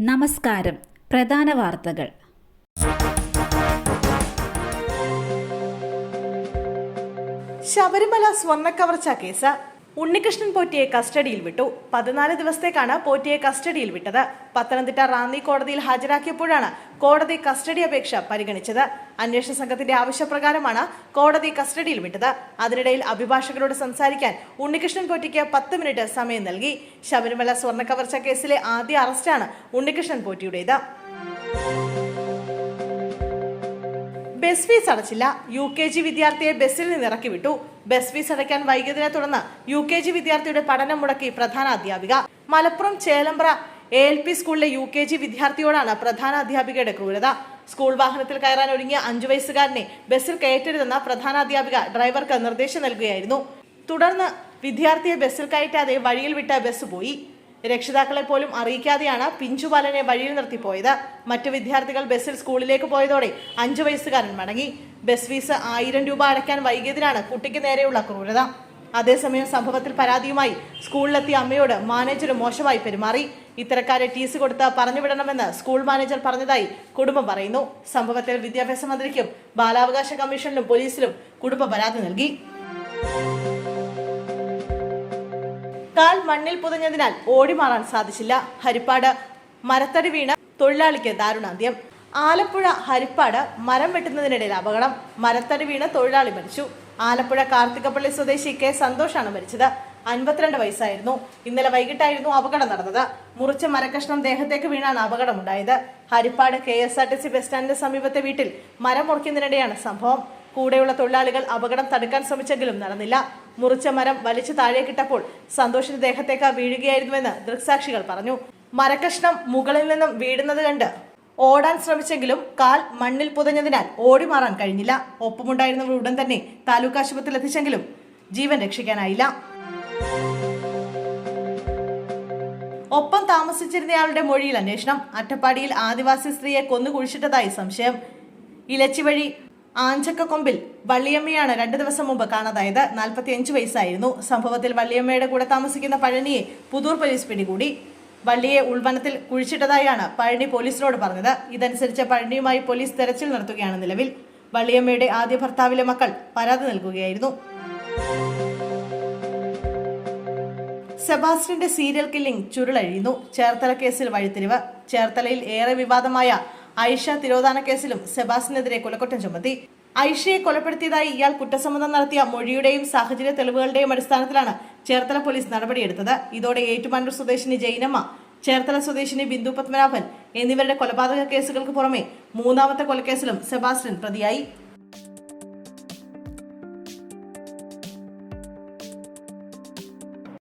നമസ്കാരം. പ്രധാന വാർത്തകൾ. ശബരിമല സ്വർണക്കവർച്ച കേസ് ഉണ്ണികൃഷ്ണൻ പോറ്റിയെ കസ്റ്റഡിയിൽ വിട്ടു. പതിനാല് ദിവസത്തേക്കാണ് പോറ്റിയെ കസ്റ്റഡിയിൽ വിട്ടത്. പത്തനംതിട്ട റാന്നി കോടതിയിൽ ഹാജരാക്കിയപ്പോഴാണ് കോടതി കസ്റ്റഡി അപേക്ഷ പരിഗണിച്ചത്. അന്വേഷണ സംഘത്തിന്റെ ആവശ്യപ്രകാരമാണ് കോടതി കസ്റ്റഡിയിൽ വിട്ടത്. അതിനിടയിൽ അഭിഭാഷകരോട് സംസാരിക്കാൻ ഉണ്ണികൃഷ്ണൻ പോറ്റിക്ക് പത്ത് മിനിറ്റ് സമയം നൽകി. ശബരിമല സ്വർണക്കവർച്ച കേസിലെ ആദ്യ അറസ്റ്റാണ് ഉണ്ണികൃഷ്ണൻ പോറ്റിയുടേത്. ബസ് ഫീസ് അടച്ചില്ല. യു കെ ജി വിദ്യാർത്ഥിയെ ബസ്സിൽ നിന്ന് ഇറക്കി വിട്ടു. ബസ് ഫീസ് അടയ്ക്കാൻ വൈകിയതിനെ തുടർന്ന് യു കെ ജി വിദ്യാർത്ഥിയുടെ പഠനം മുടക്കി പ്രധാന അധ്യാപിക. Malappuram Chelembra A L P സ്കൂളിലെ യു കെ ജി വിദ്യാർത്ഥിയോടാണ് പ്രധാന അധ്യാപികയുടെ ക്രൂരത. സ്കൂൾ വാഹനത്തിൽ കയറാൻ ഒരുങ്ങിയ അഞ്ചു വയസ്സുകാരനെ ബസ്സിൽ കയറ്റരുതെന്ന പ്രധാന അധ്യാപിക ഡ്രൈവർക്ക് നിർദ്ദേശം നൽകുകയായിരുന്നു. തുടർന്ന് വിദ്യാർത്ഥിയെ ബസ്സിൽ കയറ്റാതെ വഴിയിൽ വിട്ട ബസ് പോയി. രക്ഷിതാക്കളെ പോലും അറിയിക്കാതെയാണ് പിഞ്ചുബാലനെ വഴിയിൽ നിർത്തി പോയത്. മറ്റു വിദ്യാർത്ഥികൾ ബസ്സിൽ സ്കൂളിലേക്ക് പോയതോടെ അഞ്ചു വയസ്സുകാരൻ മടങ്ങി. ബസ് ഫീസ് ആയിരം രൂപ അടയ്ക്കാൻ വൈകിയതിനാണ് കുട്ടിക്ക് നേരെയുള്ള ക്രൂരത. അതേസമയം സംഭവത്തിൽ പരാതിയുമായി സ്കൂളിലെത്തിയ അമ്മയോട് മാനേജർ മോശമായി പെരുമാറി. ഇത്തരക്കാരെ ടീസ് കൊടുത്ത് പറഞ്ഞുവിടണമെന്ന് സ്കൂൾ മാനേജർ പറഞ്ഞതായി കുടുംബം പറയുന്നു. സംഭവത്തിൽ വിദ്യാഭ്യാസ മന്ത്രിക്കും ബാലാവകാശ കമ്മീഷനിലും പോലീസിലും കുടുംബ പരാതി നൽകി. കാൽ മണ്ണിൽ പുതഞ്ഞതിനാൽ ഓടിമാറാൻ സാധിച്ചില്ല. ഹരിപ്പാട് മരത്തടി വീണ തൊഴിലാളിക്ക് ദാരുണാന്ത്യം. ആലപ്പുഴ ഹരിപ്പാട് മരം വെട്ടുന്നതിനിടയിൽ അപകടം. മരത്തടി വീണ് തൊഴിലാളി മരിച്ചു. ആലപ്പുഴ കാർത്തികപ്പള്ളി സ്വദേശി കെ സന്തോഷാണ് മരിച്ചത്. അൻപത്തിരണ്ട് വയസ്സായിരുന്നു. ഇന്നലെ വൈകിട്ടായിരുന്നു അപകടം നടന്നത്. മുറിച്ച മരകഷ്ണം ദേഹത്തേക്ക് വീണാണ് അപകടമുണ്ടായത്. Harippad K S R T C bus സ്റ്റാൻഡിന് സമീപത്തെ വീട്ടിൽ മരം മുറിക്കുന്നതിനിടെയാണ് സംഭവം. കൂടെയുള്ള തൊഴിലാളികൾ അപകടം തടുക്കാൻ ശ്രമിച്ചെങ്കിലും നടന്നില്ല. മുറിച്ച മരം വലിച്ചു താഴേക്കിട്ടപ്പോൾ സന്തോഷിന്റെ ദേഹത്തേക്ക് വീഴുകയായിരുന്നുവെന്ന് ദൃക്സാക്ഷികൾ പറഞ്ഞു. മരക്കഷ്ണം മുകളിൽ നിന്നും വീഴുന്നത് കണ്ട് ഓടാൻ ശ്രമിച്ചെങ്കിലും കാൽ മണ്ണിൽ പുതഞ്ഞതിനാൽ ഓടി മാറാൻ കഴിഞ്ഞില്ല. ഒപ്പമുണ്ടായിരുന്നവർ ഉടൻ തന്നെ താലൂക്ക് ആശുപത്രിയിൽ എത്തിച്ചെങ്കിലും ജീവൻ രക്ഷിക്കാനായില്ല. ഒപ്പം താമസിച്ചിരുന്നയാളുടെ മൊഴിയിൽ അന്വേഷണം. അട്ടപ്പാടിയിൽ ആദിവാസി സ്ത്രീയെ കൊന്നു കുഴിച്ചിട്ടതായി സംശയം. ഇലച്ചിവഴി ആഞ്ചക്കക്കൊമ്പിൽ വള്ളിയമ്മയാണ് രണ്ടു ദിവസം മുമ്പ് കാണാതായത്. നാൽപ്പത്തിയഞ്ച് വയസ്സായിരുന്നു. സംഭവത്തിൽ വള്ളിയമ്മയുടെ കൂടെ താമസിക്കുന്ന പഴനിയെ പുതൂർ പോലീസ് പിടികൂടി. വള്ളിയെ ഉൾവനത്തിൽ കുഴിച്ചിട്ടതായാണ് പഴനി പോലീസിനോട് പറഞ്ഞത്. ഇതനുസരിച്ച് പഴനിയുമായി പോലീസ് തെരച്ചിൽ നടത്തുകയാണ് നിലവിൽ. വള്ളിയമ്മയുടെ ആദ്യ ഭർത്താവിലെ മക്കൾ പരാതി നൽകുകയായിരുന്നു. സെബാസ്റ്റിന്റെ സീരിയൽ കില്ലിംഗ് ചുരുളഴിയുന്നു. ചേർത്തല കേസിൽ വഴിത്തിരിവ്. ചേർത്തലയിൽ ഏറെ വിവാദമായ ഐഷ തിരോധാന കേസിലും സെബാസിനെതിരെ കൊലക്കുറ്റം ചുമത്തി. ഐഷയെ കൊലപ്പെടുത്തിയതായി ഇയാൾ കുറ്റസമ്മതം നടത്തിയ മൊഴിയുടെയും സാഹചര്യ തെളിവുകളുടെയും അടിസ്ഥാനത്തിലാണ് ചേർത്തല പോലീസ് നടപടിയെടുത്തത്. ഇതോടെ ഏറ്റുമാനൂർ സ്വദേശിനി ജൈനമ്മ ചേർത്തല സ്വദേശിനി ബിന്ദു പത്മനാഭൻ എന്നിവരുടെ കൊലപാതക കേസുകൾക്ക് പുറമെ മൂന്നാമത്തെ കൊലക്കേസിലും സെബാസ്റ്റ്യൻ പ്രതിയായി.